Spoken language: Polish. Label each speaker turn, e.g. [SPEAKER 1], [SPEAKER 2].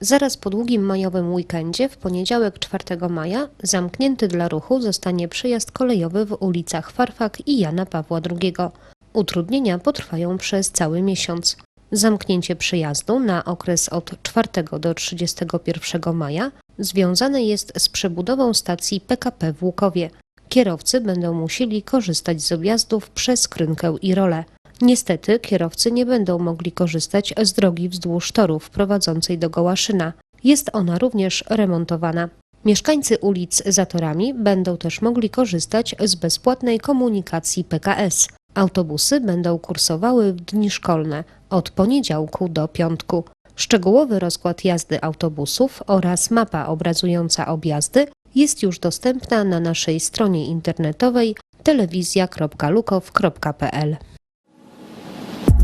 [SPEAKER 1] Zaraz po długim majowym weekendzie, w poniedziałek 4 maja, zamknięty dla ruchu zostanie przejazd kolejowy w ulicach Farfak i Jana Pawła II. Utrudnienia potrwają przez cały miesiąc. Zamknięcie przejazdu na okres od 4 do 31 maja związane jest z przebudową stacji PKP w Łukowie. Kierowcy będą musieli korzystać z objazdów przez Krynkę i Rolę. Niestety kierowcy nie będą mogli korzystać z drogi wzdłuż torów prowadzącej do Gołaszyna. Jest ona również remontowana. Mieszkańcy ulic za torami będą też mogli korzystać z bezpłatnej komunikacji PKS. Autobusy będą kursowały w dni szkolne od poniedziałku do piątku. Szczegółowy rozkład jazdy autobusów oraz mapa obrazująca objazdy jest już dostępna na naszej stronie internetowej telewizja.lukow.pl.